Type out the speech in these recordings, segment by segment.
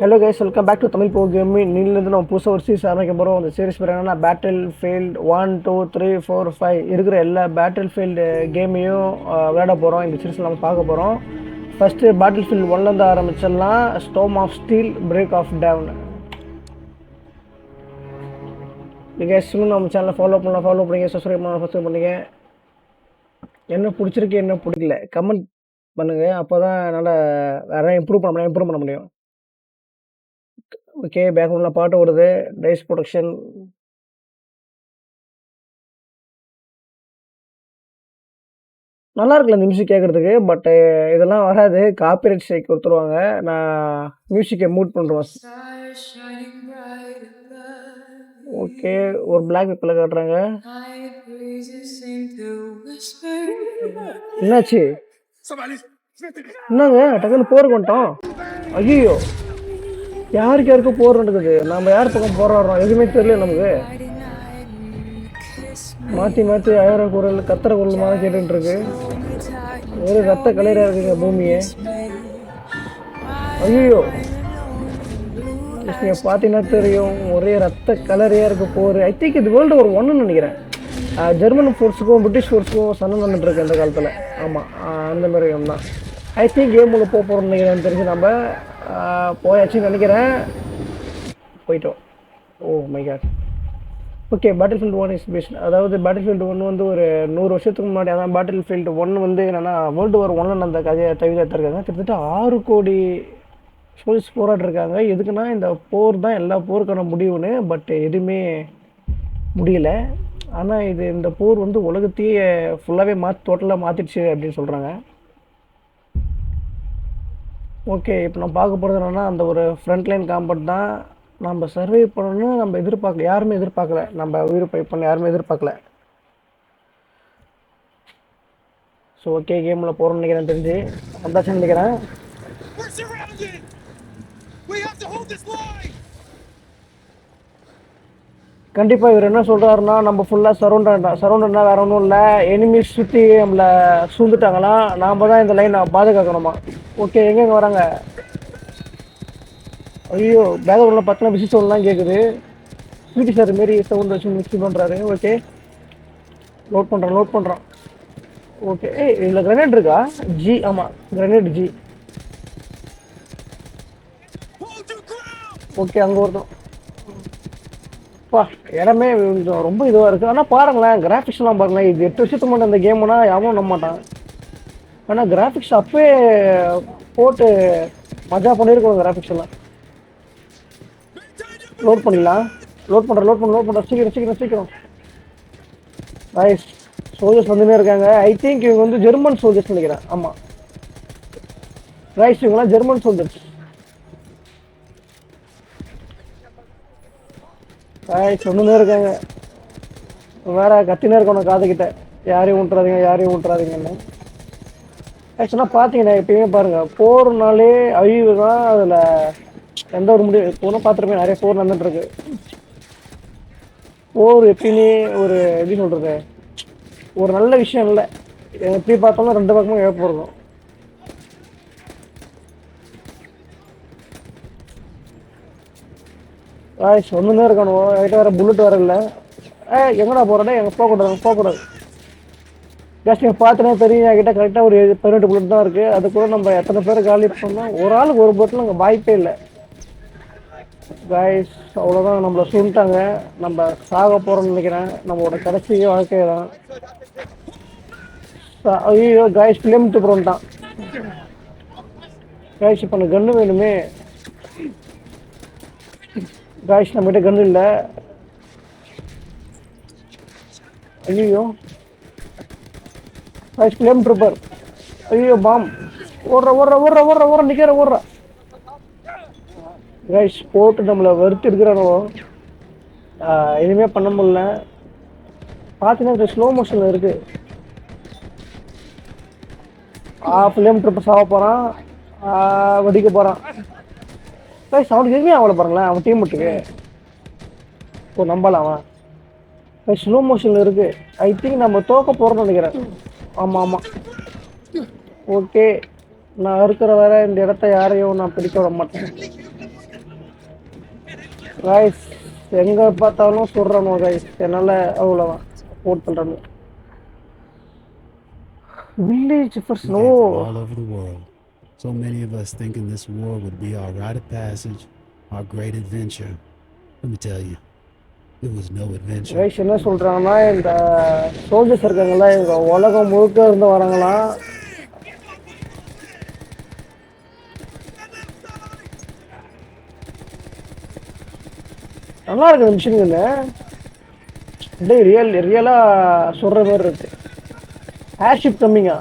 Hello guys welcome back to Tamil போ கேமி நீலேருந்து நம்ம புதுசாக ஒரு சீரிஸ் ஆரம்பிக்க போகிறோம் அந்த சீரிஸ் பேர் என்னென்னா battlefield one two three four five இருக்கிற எல்லா பேட்டில் ஃபீல்டு கேமையும் விளையாட போகிறோம் இந்த சீரிஸ் நம்ம பார்க்க போகிறோம் ஃபஸ்ட்டு பேட்டில் ஃபீல்டு ஒன்லேருந்து ஆரம்பிச்சிடலாம். Storm of steel break of down நீங்கள் இன்னும் நம்ம சேனலை ஃபாலோ பண்ணலாம் ஃபாலோ பண்ணுங்கள் சப்ஸ்கிரைப் பண்ணலாம் சப்ஸ்கிரைப் பண்ணுங்க. என்ன பிடிச்சிருக்கு என்ன பிடிக்கல? கமெண்ட் பண்ணுங்கள் அப்போ தான் என்னால் வேறு இம்ப்ரூவ் பண்ண முடியும் இம்ப்ரூவ் பண்ண முடியும். ஓகே பேக்ரவுண்டில் பாட்டு ஓடுது. டைஸ் ப்ரொடக்ஷன் நல்லா இருக்குல்ல இந்த மியூசிக் கேட்குறதுக்கு பட்டு இதெல்லாம் வராது. காப்பிரைட் ஸ்ட்ரைக் கொடுத்துருவாங்க. நான் மியூசிக்கை மூட் above. ஓகே ஒரு பிளாக் பேப்பரில் காட்டுறாங்க. என்னாச்சு? என்னங்க டக்குன்னு போருக்கு வந்துட்டோம் ஐயோ யாருக்கு யாருக்கும் போர் நடக்குது? நம்ம யார் பக்கம் போராடுறோம்? எதுவுமே தெரியல நமக்கு. மாற்றி மாற்றி அழகிற குரல் கத்துற குரல் மாதிரி கேட்டுட்டு இருக்கு. ஒரு ரத்த கலையரா இருக்குங்க பூமியை. ஐயோ நீங்கள் பார்த்தீங்கன்னா தெரியும் ஒரே ரத்த கலரையாக இருக்க போர். ஐ திங்க் இது வேர்ல்டு ஒரு ஒன்றுன்னு நினைக்கிறேன். ஜெர்மன் ஃபோர்ஸுக்கும் பிரிட்டிஷ் ஃபோர்ஸுக்கும் சண்டை நடந்துட்டுருக்கு அந்த இந்த காலத்தில் ஆமாம் அந்த மாதிரி தான். ஐ திங்க் கேம் உள்ள போக போகிறோம்னு நினைக்கிறேன் தெரிஞ்சு நம்ம போயாச்சுன்னு நினைக்கிறேன். போயிட்டோம். ஓ my god okay battlefield one is best அதாவது பேட்டில் ஃபீல்டு ஒன் வந்து ஒரு நூறு வருஷத்துக்கு முன்னாடி அதான் பேட்டில் ஃபீல்டு ஒன் வந்து என்னென்னா வேர்ல்டு வார் ஒன்ல அந்த கதையை தவிர எடுத்திருக்காங்க கிட்டத்தட்ட ஆறு கோடி சோல்ஸ் போராடிருக்காங்க. எதுக்குன்னா இந்த போர் தான் எல்லா போருக்கான முடிவுன்னு பட் எதுவுமே முடியல. ஆனால் இது இந்த போர் வந்து உலகத்தையே ஃபுல்லாகவே மாற்றி டோட்டலாக மாற்றிடுச்சு அப்படின்னு சொல்கிறாங்க ஓகே இப்போ நம்ம பார்க்க போகிறது என்னென்னா அந்த ஒரு ஃப்ரண்ட் லைன் காம்பட் தான் நம்ம சர்வே பண்ணணும்னு நம்ம எதிர்பார்க்கல யாருமே எதிர்பார்க்கல. நம்ம உயிர் பை பண்ண யாருமே எதிர்பார்க்கல. ஸோ ஓகே கேமில் போகிறோம்னு நினைக்கிறேன் தெரிஞ்சு. வந்தாச்சுன்னு நினைக்கிறேன். கண்டிப்பாக இவர் என்ன சொல்கிறாருன்னா நம்ம ஃபுல்லாக சரௌண்டட் சரௌண்டட்னா வேற ஒன்றும் இல்லை. எனிமீஸ் சுற்றி நம்மளை சூழ்ந்துட்டாங்களாம் நாம் தான் இந்த லைனை பாதுகாக்கணுமா? ஓகே எங்கெங்க வராங்க? ஐயோ பேக்ரவுண்டில் பார்த்தீங்கன்னா விசி சவுண்ட்லாம் கேட்குது ஸ்வீட்டி சார் மாரி சவுண்ட் வச்சு மிக்ஸ் பண்ணுறாரு ஓகே லோட் பண்ணுறான் லோட் பண்ணுறான் ஓகே ஏய் இதில் கிரனேட் இருக்கா? ஜி ஆமாம் கிரனேட் ஜி ஓகே அங்கே ஒருத்தன். அப்பா இடமே கொஞ்சம் ரொம்ப இதுவாக இருக்குது ஆனால் பாருங்களேன் கிராஃபிக்ஸ்லாம் பாருங்களேன். இது எட்டு வருஷத்துக்கு மட்டும் அந்த கேம்னா யாரும் நம்ப மாட்டான் ஆனால் கிராஃபிக்ஸ் அப்பவே போட்டு மஜா பண்ணியிருக்கணும் கிராஃபிக்ஸ் எல்லாம். லோட் பண்ணிடலாம். லோட் பண்ணுறேன் லோட் பண்ண லோட் பண்ணுறேன் சீக்கிரம் சீக்கிரம் சீக்கிரம். ரைஸ் சோல்ஜர்ஸ் வந்துனே இருக்காங்க. ஐ திங்க் இவங்க வந்து ஜெர்மன் சோல்ஜர்ஸ் நினைக்கிறேன். ஆமாம் ரைஸ் இவங்கலாம் ஜெர்மன் சோல்ஜர்ஸ் ஆய் சொன்னதே இருக்காங்க. வேற கத்தினே இருக்கணும் காதுகிட்ட. யாரையும் விட்டுறாதீங்க யாரையும் விட்டுறாதீங்கன்னு ஆக்சுவலாக பார்த்தீங்கன்னா எப்பயுமே பாருங்கள் போர்னாலே அழிவு தான் அதில் எந்த ஒரு முடிவு போனால் பார்த்துருப்பேன் நிறைய போர் நடந்துட்டுருக்கு. போர் எப்பயுமே ஒரு எப்படி சொல்கிறது ஒரு நல்ல விஷயம் இல்லை. எப்படி பார்த்தாலும் ரெண்டு பக்கமும் இழப்பு இருக்கும் ஆய் தான் இருக்கணும். என்கிட்ட வேற புல்லட் வரல இல்லை. ஏ எங்கடா போறடா? எங்க போகக்கூடாது போகக்கூடாது ஜஸ்ட் நீங்கள் பார்த்துனே தெரியும். என்கிட்ட கரெக்டாக ஒரு பதினெட்டு புல்லட் தான் இருக்குது அது கூட நம்ம எத்தனை பேர் காலி பண்ணோம் ஒரு ஆளுக்கு ஒரு புல்லட்டில் அங்கே வாய்ப்பே இல்லை. காய்ஸ் அவ்வளோதான் நம்மளை சொல்லிட்டாங்க. நம்ம சாக போகிறோம்னு நினைக்கிறேன். நம்மளோட கடைசி வாழ்க்கை தான். ஐயோ காய்ஸ் ஃபிலிம் போகிறோம்ட்டான் காய்ஸ் இப்போ எனக்கு கன்று வேணுமே. காய்ஸ் நம்மகிட்ட கன்று இல்லை. ஐயோ காய்ஸ் ஃபிலிம் ட்ரிப்பர் ஐயோ பாம் ஓடுற ஓடுற ஓடுற ஓடுற ஓடுற நிற்கிற ஓடுற. காய்ஸ் போட்டு நம்மளை வெறுத்து எடுக்கிறானோ எதுவுமே பண்ண முடியல. பார்த்தீங்கன்னா ஸ்லோ மோஷனில் இருக்கு. ஆ ஃபிலிம் ட்ரிப் சாக போகிறான் வெடிக்க போகிறான் கைஸ் அவனுக்கு எதுவுமே அவளை பாருங்களேன் அவன் டீம் மட்டுக்கு ஓ நம்பலாம் அவன்? கைஸ் ஸ்லோ மோஷனில் இருக்கு. ஐ திங்க் நம்ம தோக்க போகிறோம்னு நினைக்கிறேன். ஆமாம் ஆமாம் ஓகே. நான் இருக்கிற வர இந்த இடத்த யாரையும் நான் பிடிக்க விட மாட்டேன். கைஸ் எங்க பார்த்தாலும் சொல்றோம் கைஸ் என்னால அவ்வளோதான் ஓட் பண்றேன் village first no all over the world. So many of us thinking this war would be our rite of passage, our great adventure. Let me tell you, it was no adventure. Guys என்ன சொல்றாங்கன்னா இந்த soldiers இருக்காங்களா இவங்க உலகம் முழுக்க இருந்து வராங்களாம் நல்லா இருக்கு மிஷினுங்க அப்படியே ரியல் ரியலாக சொல்கிற மாதிரி இருக்கு ஏர்ஷிப் கம்மிங்க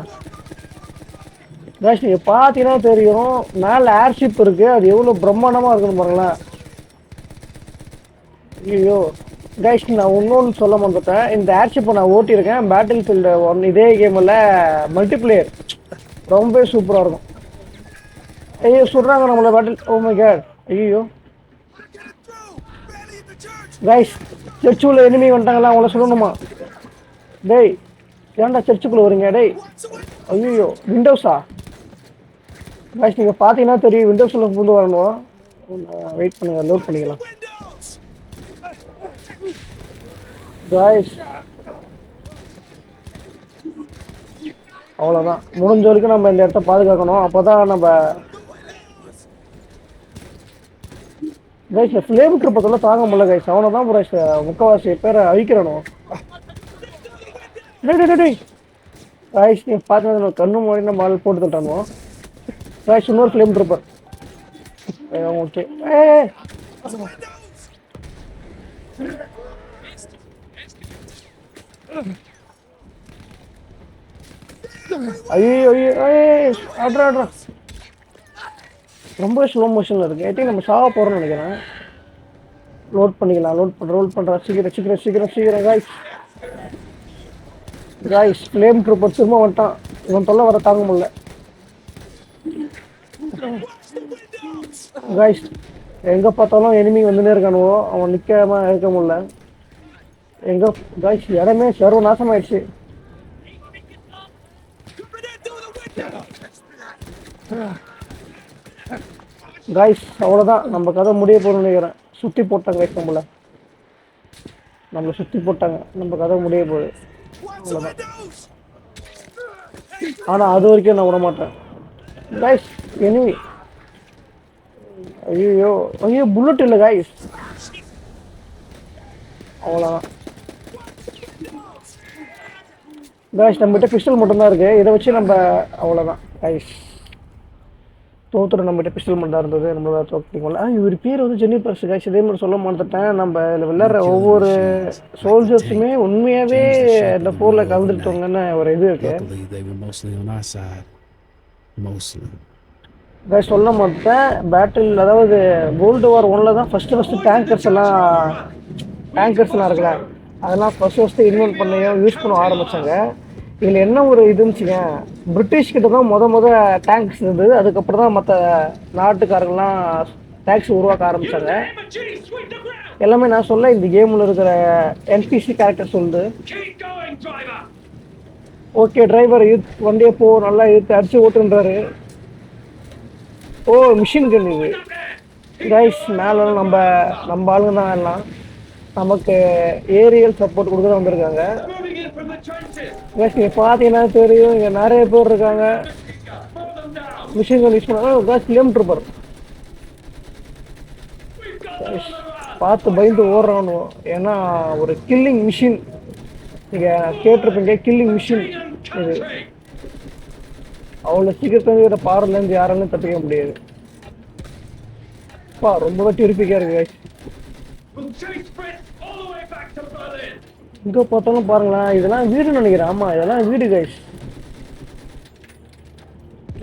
கைஸ் பார்த்தீங்கன்னா தெரியும். மேலே ஏர்ஷிப் இருக்குது அது எவ்வளோ பிரம்மாண்டமாக இருக்குன்னு பாருங்களேன். ஐயோ கைஸ் நான் இன்னொன்று சொல்ல மாட்டேன் இந்த ஏர்ஷிப்பை நான் ஓட்டியிருக்கேன். பேட்டில் ஃபீல்டு ஒன் இதே கேமில் மல்டிப்ளேயர் ரொம்ப சூப்பராக இருக்கும். ஐயோ சொல்கிறாங்க நம்மளை battle oh oh my god ஐயோ Get him கைஸ் சர்ச்சுக்குள்ள எனிமி வந்துட்டாங்களா? அவங்கள சொல்லணுமா? டேய் ஏன்டா சர்ச்சுக்குள்ளே வருங்க டேய். ஐயோ விண்டோஸா கைஸ் நீங்கள் பார்த்தீங்கன்னா தெரியும் விண்டோஸில் புந்து வரணும். வெயிட் பண்ணுங்க லோட் பண்ணிக்கலாம். காய்ஸ் அவ்வளோதான் முடிஞ்ச வரைக்கும் நம்ம இந்த இடத்த பாதுகாக்கணும். அப்போ தான் நம்ம கைஸ் ஃப்ளேம் ட்ரிப்பத்தில் தாங்க முடியல கைஸ் அவனை தான் புரேஷ் முக்கவாசி பேரை அழிக்கிறணும் டேய் டேய், டேய் கைஸ் நீ பார்த்தீங்கன்னா கண்ணு மூடி நம்ம ஆள் போட்டு தட்டானோ கைஸ் இன்னொரு ஃபிலிம் ட்ரிப்பர் ஓகே ஏ ஐயோ ஐயோ ஆட்ரா ஆட்ரா ரொம்ப ஸ்லோ மோஷனில் இருக்கு. ஐ நம்ம சாவ போகிறோம்னு நினைக்கிறேன். லோட் பண்ணிக்கலாம். லோட் பண்ண ரோல் பண்ணுறா சீக்கிரம் சீக்கிரம் சீக்கிரம் சீக்கிரம் காய்ஸ் காய்ஸ் ஃப்ளேம் ட்ரூப்பர் திரும்ப வந்துட்டான். இவன் தொல்லை வர தாங்க முடியல. காய்ஸ் எங்கே பார்த்தாலும் எனிமி வந்துனே இருக்கானுவோ? அவன் நிற்காம இருக்க முடியல. எங்கே காய்ஸ் இடமே சர்வ நாசமாயிடுச்சு. Coming in through அவ்வளோதான் நம்ம கதை முடிய போகிறோம்னு நினைக்கிறேன். சுற்றி போட்டாங்க கைஸ் நம்மள நம்மளை சுற்றி போட்டாங்க. நம்ம கதை முடிய போகுது. Watch ஆனால் அது வரைக்கும் நான் விட மாட்டேன். காய்ஸ் எனிமி ஐயோ ஐயோ புல்லட் இல்லை காய்ஸ் அவ்வளோதான் காய்ஸ் நம்மகிட்ட பிஸ்டல் மட்டும்தான் இருக்கு. இதை வச்சு நம்ம அவ்வளோதான் காய்ஸ் தோத்துற நம்மகிட்ட பிஸ்டல் மட்டும் தான் இருந்தது. நம்மளால தோக்கிட்டீங்களா இவர் பேர் வந்து ஜெனிபர்ஸ் காய்ஸ் இதே மாதிரி சொல்ல மாட்டேன் நம்ம இதில் விளையாடுற ஒவ்வொரு சோல்ஜர்ஸுமே உண்மையாகவே இந்த போரில் கலந்துட்டவங்கன்னு ஒரு இது இருக்கு. Luckily, சொல்ல மாட்டேன் பேட்டில் அதாவது கோல்டு வார் ஒன்ல தான் ஃபஸ்ட்டு ஃபஸ்ட்டு டேங்கர்ஸ் எல்லாம் டேங்கர்ஸ்லாம் இருக்குல்ல அதெல்லாம் ஃபஸ்ட்டு ஃபஸ்ட்டு இன்வென்ட் பண்ணியும் யூஸ் பண்ண ஆரம்பிச்சாங்க. இதில் என்ன ஒரு இதுச்சுங்க பிரிட்டிஷ் கிட்ட தான் முத முத டேங்க்ஸ் இருந்தது. அதுக்கப்புறம் தான் மற்ற நாட்டுக்காரங்களாம் டேக்ஸ் உருவாக்க ஆரம்பித்தாங்க எல்லாமே நான் சொல்ல இந்த கேமில் இருக்கிற என்பிசி கேரக்டர் சொல்லுது ஓகே டிரைவர் இழுத்து வண்டியை போ நல்லா இழுத்து அடித்து ஓட்டுன்றாரு. ஓ மிஷின் கன் இது. கைஸ் மேலே நம்ம நம்ம ஆளுங்க தான் எல்லாம். நமக்கு ஏரியல் சப்போர்ட் கொடுக்க தான் வந்திருக்காங்க. கைஸ் நீங்கள் பார்த்தீங்கன்னா தெரியும் இங்கே நிறைய பேர் இருக்காங்க. மிஷின் கன் யூஸ் பண்ணாங்க கைஸ் கிலோமீட்டர் ட்ரிப்பர் பார்த்து பயந்து ஓடுறானு ஏன்னா ஒரு கில்லிங் மிஷின் நீங்கள் கேட்டிருப்பீங்க கில்லிங் மிஷின் இது. அவ்வளோ சீக்கிரத்தில் இருக்கிற பார்லேருந்து யாராலும் தப்பிக்க முடியாது. அப்பா ரொம்பவே டிரிப்பிக்காக இருக்கு guys. இங்க பார்த்தாலும் பாருங்களேன் இதெல்லாம் வீடு நினைக்கிறேன். ஆமா இதெல்லாம் வீடு கைஸ்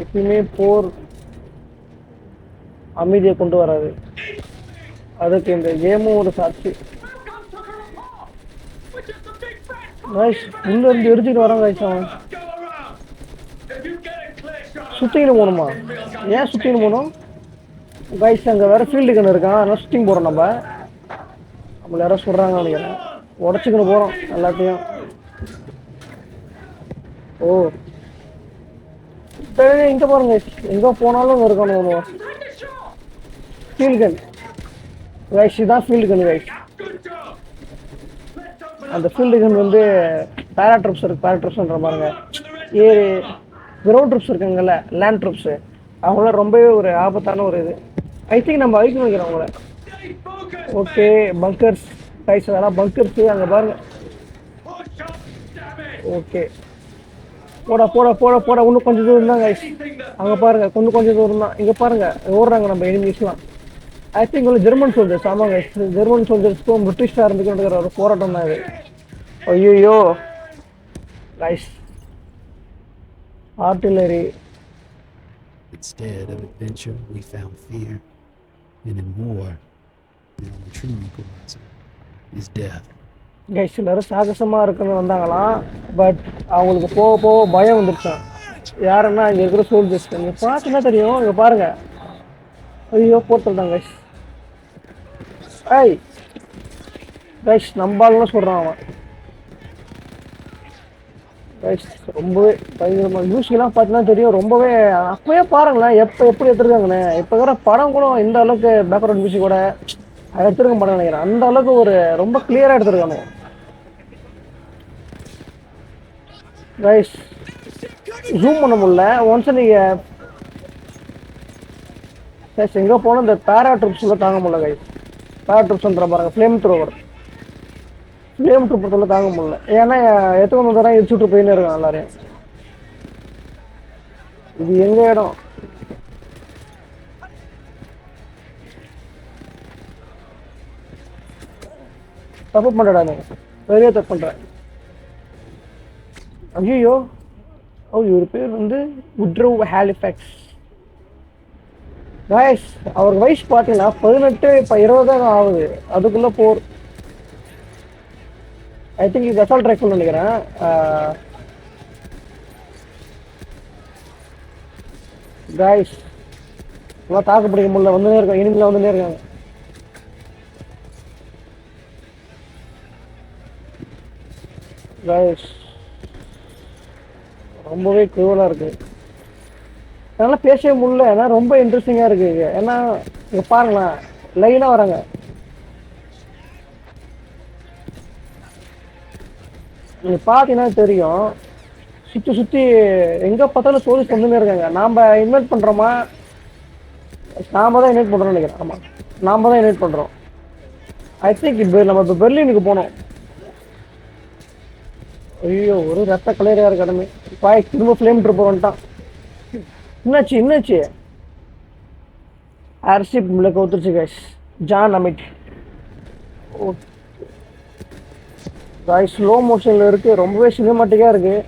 எப்பயுமே போர் அமைதியை கொண்டு வராது. அதுக்கு இந்த கேமும் ஒரு சாட்சி. உள்ள இருந்து எரிஞ்சுட்டு வரான் கைஸ் அவன். சுற்றிக்கிட்டு போகணுமா? ஏன் சுற்றிக்கிட்டு போகணும்? கைஸ் அங்கே வேற ஃபீல்டு கண்ணு இருக்கான். அதனால் சுத்திங் போகிறோம் நம்ம. நம்மள யாரோ சொல்கிறாங்க நினைக்கிறேன் உடச்சிக்கின்னு போகிறோம் எல்லாத்தையும். ஓ. சரி இங்கே பாருங்க எங்கே போனாலும் இருக்கணும் ஒன்று ஃபீல்டு கன் கைஸ் தான் ஃபீல்டு கன் கைஸ் அந்த ஃபீல்டு கன் வந்து பேராட்ரப்ஸ் இருக்குது பேராட்ரப்ஸ்ன்ற பாருங்க. ஏ கிரவுண்ட் ட்ரிப்ஸ் இருக்காங்கல்ல லேண்ட் ட்ரிப்ஸ் அவங்களாம் ரொம்பவே ஒரு ஆபத்தான ஒரு இது. ஐ திங்க் நம்ம அழிக்கணும் வைக்கிறோம் அவங்கள. ஓகே பங்கர்ஸ் டைஸ் அதெல்லாம் பங்கர்ஸ் அங்கே பாருங்க. ஓகே போடா போடா போடா போடா. இன்னும் கொஞ்சம் தூரம் தான் கைஸ் அங்கே பாருங்க கொஞ்சம் கொஞ்சம் தூரம் தான். இங்கே பாருங்க ஓடுறாங்க நம்ம எனிமீஸ்லாம் ஐ திங்க் உள்ள ஜெர்மன் சோல்ஜர்ஸ் ஆமாங்க ஜெர்மன் சோல்ஜர்ஸ்க்கும் பிரிட்டிஷ் இருந்துக்கிற ஒரு போராட்டம் தான் இது. ஐயோ guys artillery. Instead of adventure, we found fear. And in war, the only true equalizer is death. Guys எல்லாரும் சாகசமாக இருக்குன்னு வந்தாங்களாம். பட் அவங்களுக்கு போக போக பயம் வந்துருச்சான் யாருன்னா இங்கே இருக்கிற சோல்ஜர்ஸ் இங்கே பார்த்துனா தெரியும்? இங்கே பாருங்க. ஐயோ போட்டுட்டாங்க கைஸ் ஐய் கைஸ் நம்பாலும் சொல்கிறான் அவன். ரொம்பவே பயங்கரமாக மியூசிக்லாம் பார்த்தீங்கன்னா தெரியும் ரொம்பவே அப்போயே பாருங்களேன் எப்போ எப்படி எடுத்துருக்காங்கண்ணே இப்போ இருக்கிற படம் கூட இந்த அளவுக்கு பேக்ரவுண்ட் மியூசிக்கோட அதை எடுத்துருக்க மாட்டேன்னு நினைக்கிறேன். அந்த அளவுக்கு ஒரு ரொம்ப கிளியராக எடுத்துருக்கானு ரைஸ் ஜூம் பண்ண முடியல. ஒன்ஸ் நீங்கள் கைஸ் எங்கே போனால் இந்த பேரா ட்ரிப்ஸில் தாங்க முடியல கைஸ் பேரா ட்ரிப்ஸ்ன்ற பாருங்க ஃப்ளேம் த்ரோவர் ஃப்ளேம் ட்ரிப்பத்தில் தாங்க முடியல. ஏன்னா எத்தனை வந்து தரம் எரிச்சுட்டு போயின்னு இருக்கான் எல்லாரையும். இது எங்க இடம்? தப்பு பண்ணுறடா நீ. பெரிய தப்பு பண்ணுறேன் ஐயோ ஓ இவர் பேர் வந்து உட்ரவ் ஹாலிஃபேக்ஸ். காய்ஸ் அவர் வயசு பார்த்தீங்கன்னா பதினெட்டு இப்போ இருபதாயிரம் ஆகுது. அதுக்குள்ளே போர். ஐ திங்க் இது அசால்ட் ரைஃபிள் நினைக்கிறேன் காய்ஸ் நல்லா தாக்கு பிடிக்க முடியல. வந்துனே இருக்காங்க. இனிமேல் வந்துனே இருக்காங்க. காய்ஸ் ரொம்பவே க்ரூவலாக இருக்கு. என்னால் பேசவே முடியல. ஏன்னா ரொம்ப இன்ட்ரெஸ்டிங்காக இருக்கு. ஏன்னா இங்கே பாருங்களேன் லைனாக வராங்க. நீங்க பார்த்தீங்கன்னா தெரியும். சுற்றி சுற்றி எங்கே பார்த்தாலும் டூரிஸ்ட் வந்துமே இருக்காங்க. நாம் இன்வைட் பண்ணுறோமா நாம தான் இன்வைட் பண்ணுறோம்னு நினைக்கிறேன். ஆமாம் நாம தான் இன்வைட் பண்ணுறோம் ஐ திங்க் இப்போ நம்ம இப்போ பெர்லினுக்கு போனோம். ஐயோ ஒரு ரத்த கலையரையாக இருக்கடமே பாய் திரும்ப ஃப்ளேம் ட்ரிப் வந்துட்டான். என்னாச்சு என்னாச்சு? ஏர்ஷிப் முள்ள கவுத்துருச்சு கேஷ் ஜான் அமிட் ஓ காய் ஸ்லோ மோஷனில் இருக்குது ரொம்பவே சினிமாட்டிக்காக இருக்குது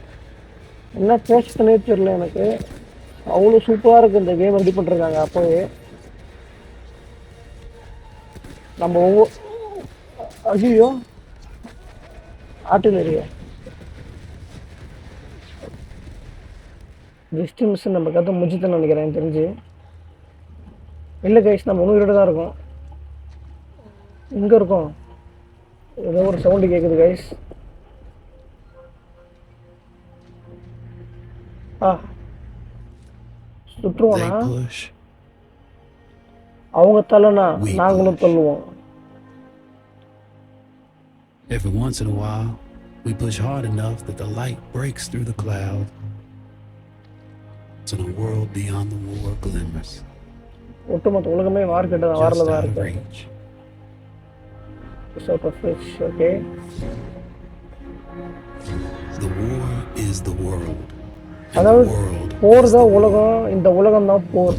என்ன பேசுறதுனே தெரியல எனக்கு. அவ்வளோ சூப்பராக இருக்குது இந்த கேம் ரெடி பண்ணிருக்காங்க அப்போவே. நம்ம ஒவ்வொரு ஐயோ ஆர்டிலரியா ஜஸ்ட் மிஸ் நம்ம கதை முடிச்சுதான் நினைக்கிறேன் எனக்கு தெரிஞ்சு. இல்லை கைஸ் நம்ம உணவு தான் இருக்கோம். எங்கே இருக்கோம்? ஏதோ ஒரு சவுண்டு கேட்குது கைஸ் ஆ push, அவங்க தள்ளனா நாங்களும் தள்ளுவோம் Every once in a while, we push hard enough that the light breaks through the cloud. So the world beyond the war glimmers, ஒட்டுமொத்த உலகமே வார்க்கிட்ட தான் வாரில் தான் இருக்கு reach. Super fish okay The war is the world. அதாவது போர் தான் உலகம் இந்த உலகம் தான் போர்.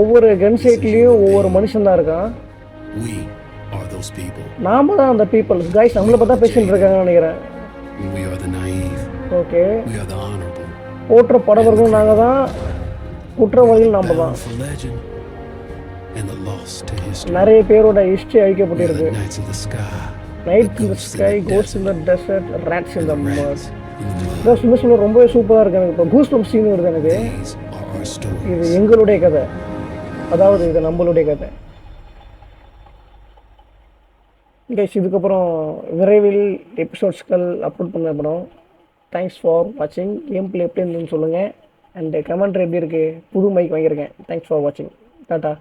ஒவ்வொரு கன் சைட்லேயும் ஒவ்வொரு மனுஷன் தான் இருக்கான். நாம தான் அந்த பீப்புள்ஸ் கைஸ் நம்மளை பார்த்தா பேசிட்டு இருக்காங்கன்னு நினைக்கிறேன். ஓகே. போற்ற படவர்களும் நாங்கள் தான் குற்றவாளிகள் நாம தான் நிறைய பேரோட ஹிஸ்ட்ரி அழிக்கப்பட்டிருக்கு. Night in the sky cos in the desert rats in the mud. இதான் சொல்ல சொல்ல ரொம்பவே சூப்பராக இருக்கு எனக்கு. இப்போ கூஸ் பம்ப் சீன் வருது எனக்கு. இது எங்களுடைய கதை. அதாவது இது நம்மளுடைய கதை. கைஸ் இதுக்கப்புறம் விரைவில் எபிசோட்ஸ்கள் அப்லோட் பண்ணப்படும் தேங்க்ஸ் ஃபார் வாட்சிங் கேம் பிளே எப்படி இருந்துன்னு சொல்லுங்கள் அண்ட் கமெண்ட்ரி எப்படி இருக்குது புது மைக் வாங்கியிருக்கேன். தேங்க்ஸ் ஃபார் வாட்சிங் டாட்டா